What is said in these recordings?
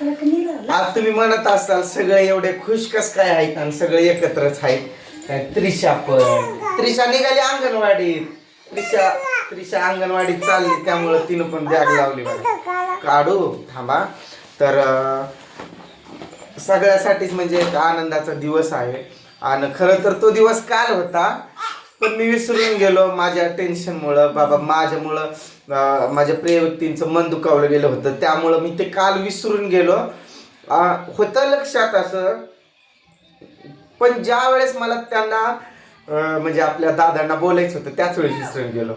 आज तुम्ही म्हणत असाल सगळे एवढे खुश कस काय आहेत आणि सगळे एकत्रच आहेत? त्रिशा पण. त्रिशा निघाली अंगणवाडीत. त्रिशा त्रिशा अंगणवाडीत चालली त्यामुळं तिनं पण बॅग लावली काढू थांबा. तर सगळ्यासाठीच म्हणजे एक आनंदाचा दिवस आहे. आणि खरं तर तो दिवस काल होता पण मी विसरून गेलो माझ्या टेन्शनमुळं बाबा माझ्यामुळं माझ्या प्रिय व्यक्तींचं मन दुखावलं गेलं होतं. त्यामुळं मी ते काल विसरून गेलो. होतं लक्षात असं. पण ज्या वेळेस मला त्यांना म्हणजे आपल्या दादांना बोलायचं होतं त्याच वेळेस विसरून गेलो.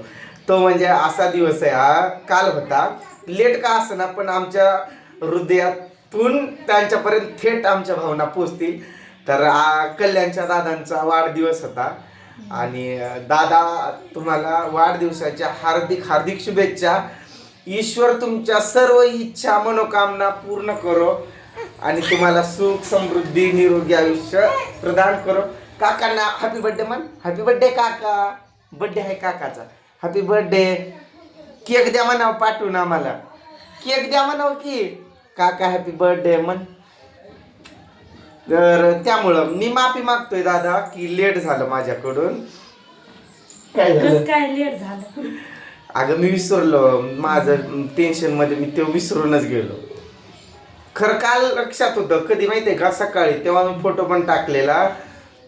तो म्हणजे असा दिवस आहे हा. काल होता. लेट का असना पण आमच्या हृदयातून त्यांच्यापर्यंत थेट आमच्या भावना पोचतील. तर कल्याणच्या दादांचा वाढदिवस होता. आणि दादा तुम्हाला वाढदिवसाच्या हार्दिक हार्दिक शुभेच्छा. ईश्वर तुमच्या सर्व इच्छा मनोकामना पूर्ण करो आणि तुम्हाला सुख समृद्धी निरोगी आयुष्य प्रदान करो. काकांना हॅपी बर्थडे म्हण. हॅपी बर्थडे काका. बर्थडे आहे काकाचा. हॅपी बर्थडे केक द्या म्हणावं पाठवून आम्हाला. केक द्या म्हणावं की काका हॅपी बर्थडे म्हण. तर त्यामुळं मी माफी मागतोय दादा की लेट झालं माझ्याकडून. काय झालं? काय लेट झालं? अगं मी विसरलो. माझं टेन्शनमध्ये मी ते विसरूनच गेलो. खरं काल लक्षात होतं. कधी माहितीये का? सकाळी. तेव्हा मी फोटो पण टाकलेला.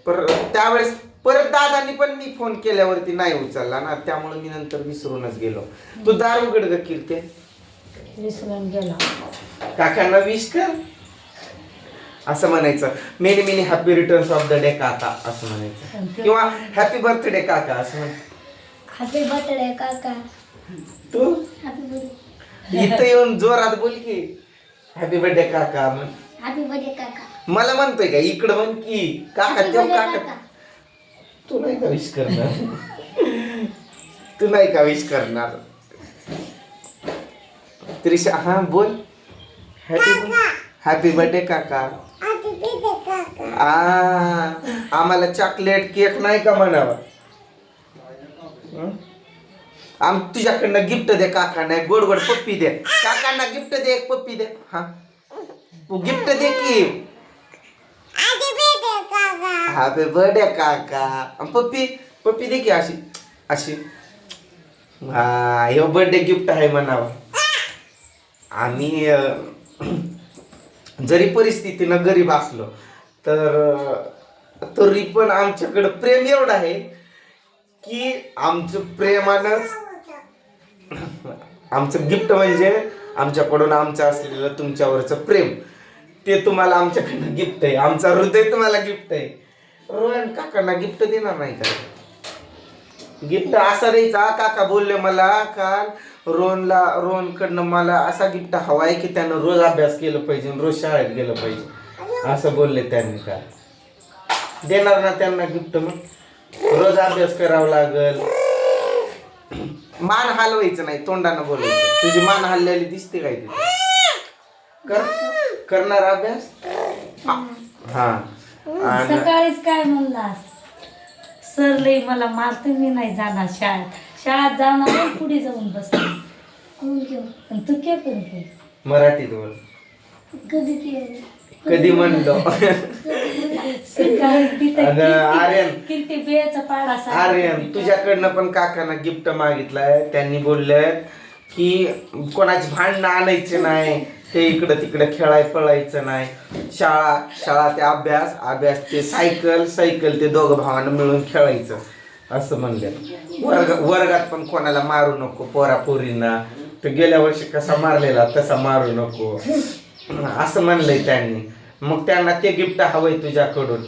पर त्यावेळेस परत दादांनी पण मी फोन केल्यावरती नाही उचलला ना. त्यामुळे मी नंतर विसरूनच गेलो. तू दार उघड ग कीर्ते विसरून गेला. काकांना विश कर. असं म्हणायचं. Many many happy returns of the day काका असं म्हणायचं. किंवा हॅपी बर्थडे काका असं म्हण हॅपी बर्थडे काका. तू? इथं येऊन जोरात बोल की हॅपी बर्थडे काका म्हण. हॅपी बर्थडे काका. मला म्हणतोय का इकडं म्हण की काका तेव्हा काका. तू नाही का विश करणार? तू नाही का विश करणार? त्रिशा हा बोल. हॅपी हॅपी बर्थडे काका. आ आम्हाला चॉकलेट केक नाही का म्हणावा? हं? आम तुझ्याकडनं गिफ्ट दे काका नाही गोड गोड पप्पी दे. काकांना गिफ्ट दे एक पप्पी दे. हा? तू गिफ्ट दे की? हॅपी बर्थडे काका. पप्पी पप्पी दे की अशी अशी. हा ह्यो बर्थडे गिफ्ट आहे म्हणावा. आम्ही जरी परिस्थितीनं गरीब असलो तर तरी पण आमच्याकडं प्रेम एवढं आहे की आमचं प्रेमानंच आमचं गिफ्ट म्हणजे आमच्याकडून आमचं असलेलं तुमच्यावरचं प्रेम. ते तुम्हाला आमच्याकडनं गिफ्ट आहे. आमचा हृदय तुम्हाला गिफ्ट आहे. रोहन काकांना गिफ्ट देणार नाही का? गिफ्ट असा द्यायचा काका बोलले मला काल रोहनला रोहनकडनं मला असा गिफ्ट हवा आहे की त्यानं रोज अभ्यास केलं पाहिजे रोज शाळेत गेलं पाहिजे. असं बोलले त्यांनी काल देणार ना त्यांना गिफ्ट मग? रोज अभ्यास करावा लागल. मान हलवायचं नाही तोंडानं बोलायचं. तुझी मान हललेली दिसते काय तिथे? कर करणार अभ्यास? हा. सकाळीच काय म्हणलास? सर लई मला मारते मी नाही जाणार शाळेत. शाळेत जाणार नाही, पुढे जाऊन बसते तू के पण मराठीत बोल. कधी केलं कधी म्हणलो तिथे आर्यन. किती- किती बेचा पाडा आर्यन तुझ्याकडनं पण काकांना गिफ्ट मागितलंय. त्यांनी बोलले की कोणाची भांडणं आणायचे नाही. ते इकडं तिकडं खेळाय पळायचं नाही. शाळा शाळा ते अभ्यास अभ्यास ते सायकल सायकल ते दोघं भावांना मिळून खेळायचं. असं म्हणलं वर्ग वर्गात पण कोणाला मारू नको पोरा पोरींना. तर गेल्या वर्षी कसा मारलेला तसा मारू नको. असं म्हणलंय त्यांनी. मग त्यांना ते गिफ्ट हवंय तुझ्याकडून.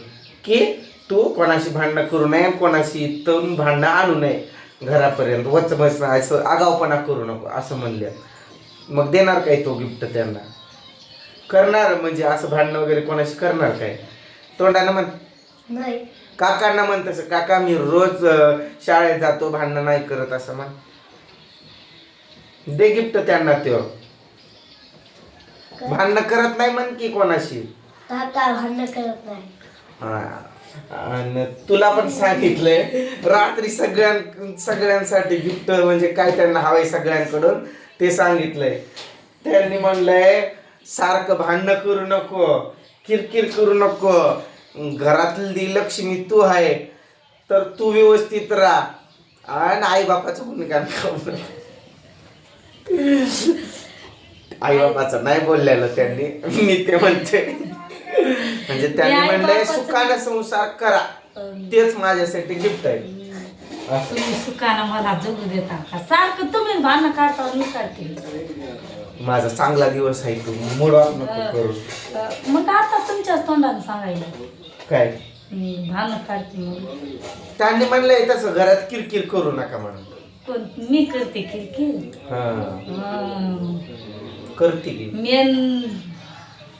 की तू कोणाशी भांडणं करू नये कोणाशी तून भांडणं आणू नये. घरापर्यंत वच असं आगावपणा करू नको असं म्हणले मग देणार काय तो गिफ्ट त्यांना? करणार म्हणजे असं भांडणं वगैरे कोणाशी करणार काय? तोंडानं म्हण. नाही. काकांना म्हण तसं काका मी रोज अं, शाळेत जातो भांडणं नाही करत असं म्हण. दे गिफ्ट त्यांना त्यो. भांडणं करत नाही म्हण की कोणाशी. काका भांडण करत नाही. हा. आणि तुला पण सांगितलंय रात्री सगळ्यां सगळ्यांसाठी गिफ्ट म्हणजे काय त्यांना हवंय सगळ्यांकडून? ते सांगितलंय. त्यांनी म्हणलंय सारखं भांडणं करू नको किरकिर करू नको. घरातली लक्ष्मी तू आहे तर तू व्यवस्थित राहा. आणि आई बापाचं भूमिका आई बापाचं नाही बोललेलं त्यांनी. मी ते म्हणते. म्हणजे त्यांनी म्हणलंय सुखाने संसार करा. तेच माझ्यासाठी गिफ्ट आहे. तुम्ही सुखानं मला जगू देता का? सारखं तुम्ही भांडणं काढता मी काढते माझा चांगला दिवस आहे तू मूड ऑफ नको करू. अं, मग आता तुमच्याच तोंडाने सांगायला काय? मी भांडणं काढते मग त्यांनी म्हणलंय तसं घरात किरकिर करू नका म्हणून. पण मी करते किरकिर. हा. हं. करते की. मेन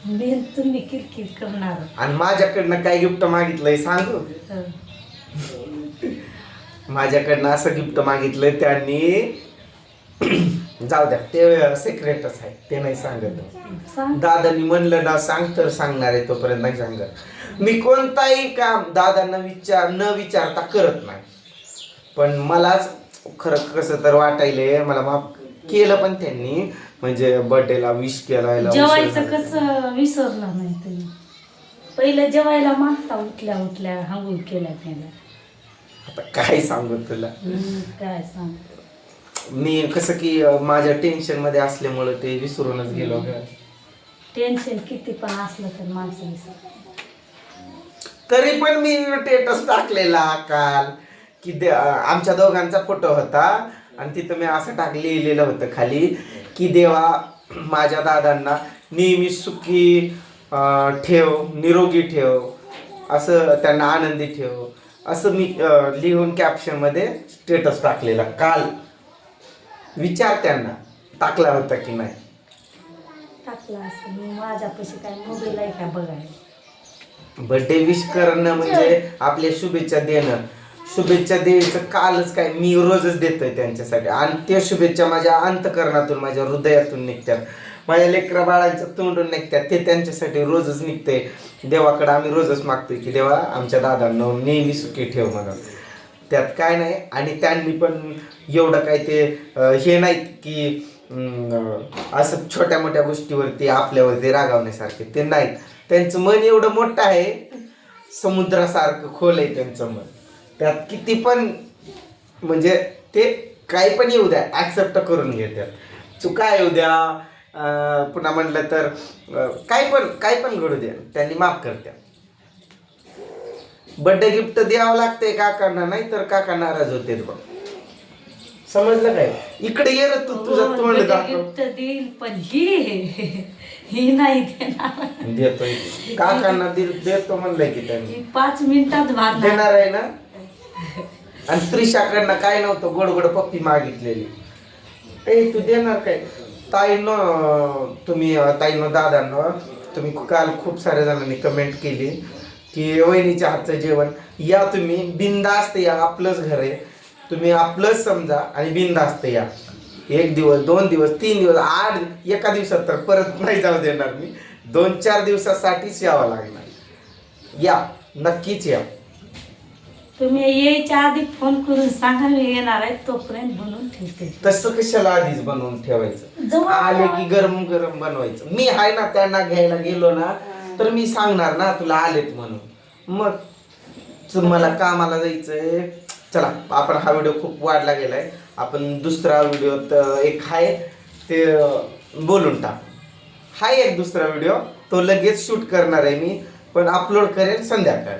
मेन तुम्ही किरकिर करणार. आणि माझ्याकडनं काय गिफ्ट मागितलंय सांगू. माझ्याकडनं असं गिफ्ट मागितलंय त्यांनी. जाऊ द्या ते सिक्रेटच आहे ते नाही सांगत. सांग. दादानी म्हणलं ना सांग तर सांगणार आहे तोपर्यंत नाही सांगत. मी कोणताही काम दादांना विचार न विचारता करत नाही. पण मलाच खरं कसं तर वाटायलंय मला माफ केलं पण त्यांनी. म्हणजे बर्थडेला विश केला जेवायचं कसं विसरलं नाही पहिलं जेवायला मागता उठल्या उठल्या हांगून केल्या केल्या आता काय सांगू तुला? काय सांग? मी कसं की अं, माझ्या टेन्शनमध्ये असल्यामुळं ते विसरूनच गेलो. ग. टेन्शन किती पण असलं तर माणसं तरी पण मी स्टेटस टाकलेला काल की दे- आमच्या दोघांचा फोटो होता. आणि तिथं मी असं टाक लिहिलेलं होतं खाली की देवा माझ्या दादांना नेहमी सुखी अं, ठेव निरोगी ठेव. असं त्यांना आनंदी ठेव. असं मी लिहून कॅप्शनमध्ये स्टेटस टाकलेला. काल विचार त्यांना टाकला होता की नाही? टाकलं असं. मी माझ्यापाशी काय मोबाईल आहे काय बघायला बर्थडे विश करणं म्हणजे आपल्या शुभेच्छा देणं. शुभेच्छा द्यायचं कालच काय मी रोजच देतोय त्यांच्यासाठी. आणि त्या शुभेच्छा माझ्या अंतकरणातून माझ्या हृदयातून निघतात. माझ्या लेकरा बाळांच्या तोंडून निघतात. ते त्यांच्यासाठी रोजच निघतंय. देवाकडे आम्ही रोजच मागतोय की देवा आमच्या दादांना नेहमी सुखी ठेव म्हणून. त्यात काय नाही. आणि त्यांनी पण एवढं काय ते हे नाहीत की असं छोट्या मोठ्या गोष्टीवरती आपल्यावरती रागावण्यासारखे ते नाहीत. त्यांचं मन एवढं मोठं आहे समुद्रासारखं खोल आहे त्यांचं मन. त्यात किती पण म्हणजे ते काही पण येऊ द्या ॲक्सेप्ट करून घेतात. चुका येऊ द्या पुन्हा म्हणलं तर काय पण काय पण घडू द्या. त्यांनी माफ करत्या बर्थडे गिफ्ट द्यावं लागतंय काकांना नाही तर काका नाराज होते बघ. समजलं काय? इकडे ये रे तू तुझं तोंड दाखव. गिफ्ट देईल पण ही ही नाही देणार. देतोय काकांना देतो म्हणलंय की त्यांनी. ही पाच मिनिटात भागणार देणार आहे ना? आणि त्रिशाकडनं काय नव्हतं गोड गोड पप्पी मागितलेली. ए तू देणार काय? ताईनं तुम्ही ताईनं दादांना तुम्ही काल खूप साऱ्या जणांनी कमेंट केली की वहिनीच्या हातचं जेवण. या तुम्ही बिंदास्त या आपलंच घर आहे. तुम्ही आपलंच समजा आणि बिंदास्त या. एक दिवस दोन दिवस तीन दिवस आठ एका दिवसात तर परत नाही जाऊ देणार मी. दोन चार दिवसासाठीच यावं लागणार. या नक्कीच या. तुम्ही यायच्या आधी फोन करून सांगा मी येणार आहे तोपर्यंत बनवून ठेवते. तसं कशाला आधीच बनवून ठेवायचं? जवळ आले की गरम गरम बनवायचं. मी आहे ना त्यांना घ्यायला गेलो ना तर मी सांगणार ना तुला आलेत म्हणून. मग च- मला कामाला जायचंय. चला आपण हा व्हिडिओ खूप वाढला गेलाय. आपण दुसरा व्हिडिओ एक आहे ते बोलून टाक. हाय एक दुसरा व्हिडिओ तो लगेच शूट करणार आहे मी पण अपलोड करेल संध्याकाळ.